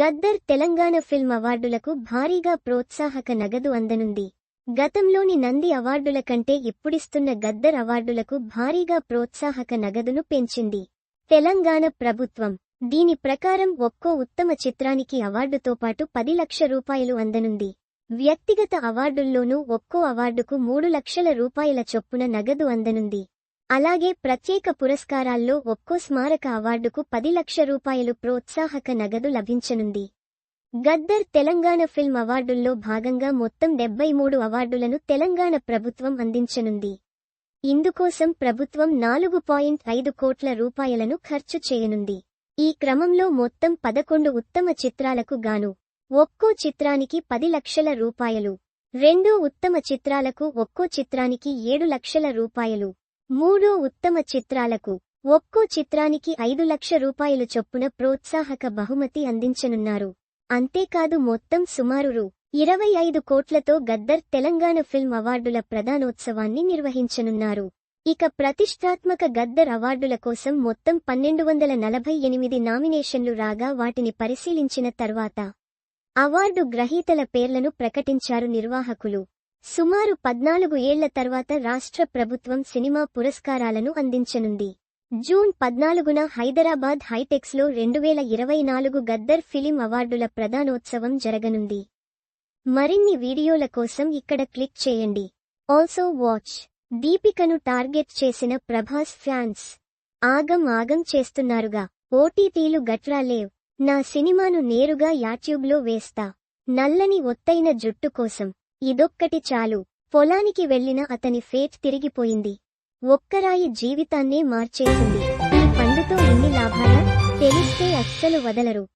Gaddar Telangana film అవార్డులకు భారీగా ప్రోత్సాహక నగదు అందనుంది. గతంలోని నంది అవార్డుల కంటే ఇప్పుడిస్తున్న గద్దర్ అవార్డులకు భారీగా ప్రోత్సాహక నగదును పెంచింది. తెలంగాణ ప్రభుత్వం. దీని ప్రకారం ఒక్కో ఉత్తమ చిత్రానికి అవార్డుతో పాటు పది లక్ష రూపాయలు అందనుంది. వ్యక్తిగత అవార్డుల్లోనూ ఒక్కో అవార్డుకు మూడు లక్షల రూపాయల చొప్పున నగదు అందనుంది. అలాగే ప్రత్యేక పురస్కారాల్లో ఒక్కో స్మారక అవార్డుకు పది లక్ష రూపాయలు ప్రోత్సాహక నగదు లభించనుంది. గద్దర్ తెలంగాణ ఫిల్మ్ అవార్డుల్లో భాగంగా మొత్తం డెబ్బై మూడు అవార్డులను తెలంగాణ ప్రభుత్వం అందించనుంది. ఇందుకోసం ప్రభుత్వం నాలుగు పాయింట్ ఐదు కోట్ల రూపాయలను ఖర్చు చేయనుంది. ఈ క్రమంలో మొత్తం పదకొండు ఉత్తమ చిత్రాలకు గాను ఒక్కో చిత్రానికి పది లక్షల రూపాయలు రెండో ఉత్తమ చిత్రాలకు ఒక్కో చిత్రానికి ఏడు లక్షల రూపాయలు మూడో ఉత్తమ చిత్రాలకు ఒక్కో చిత్రానికి ఐదు లక్ష రూపాయలు చొప్పున ప్రోత్సాహక బహుమతి అందించనున్నారు. అంతేకాదు మొత్తం సుమారు రూ ఇరవై ఐదు కోట్లతో గద్దర్ తెలంగాణ ఫిల్మ్ అవార్డుల ప్రధానోత్సవాన్ని నిర్వహించనున్నారు. ఇక ప్రతిష్టాత్మక గద్దర్ అవార్డుల కోసం మొత్తం పన్నెండు వందల నలభై ఎనిమిది నామినేషన్లు రాగా వాటిని పరిశీలించిన తర్వాత అవార్డు గ్రహీతల పేర్లను ప్రకటించారు నిర్వాహకులు. సుమారు పద్నాలుగు ఏళ్ళ తర్వాత రాష్ట్ర ప్రభుత్వం సినిమా పురస్కారాలను అందించనుంది. జూన్ పద్నాలుగున హైదరాబాద్ హైటెక్స్లో రెండు వేల ఇరవై నాలుగు గద్దర్ ఫిలిం అవార్డుల ప్రధానోత్సవం జరగనుంది. మరిన్ని వీడియోల కోసం ఇక్కడ క్లిక్ చేయండి. ఆల్సో వాచ్ దీపికను టార్గెట్ చేసిన ప్రభాస్ ఫ్యాన్స్. ఆగం ఆగం చేస్తున్నారుగా. ఓటీటీలు గట్రా లేవ్. నా సినిమాను నేరుగా యాట్యూబ్లో వేస్తా. నల్లని ఒత్తైన జుట్టు కోసం. ఇదొక్కటి చాలు. పొలానికి వెళ్ళిన అతని ఫేత్ తిరిగిపోయింది. ఒక్కరాయి జీవితాన్నే మార్చేసింది. ఈ పండుతో ఎన్ని లాభాలా? తెలిస్తే అస్సలు వదలరు.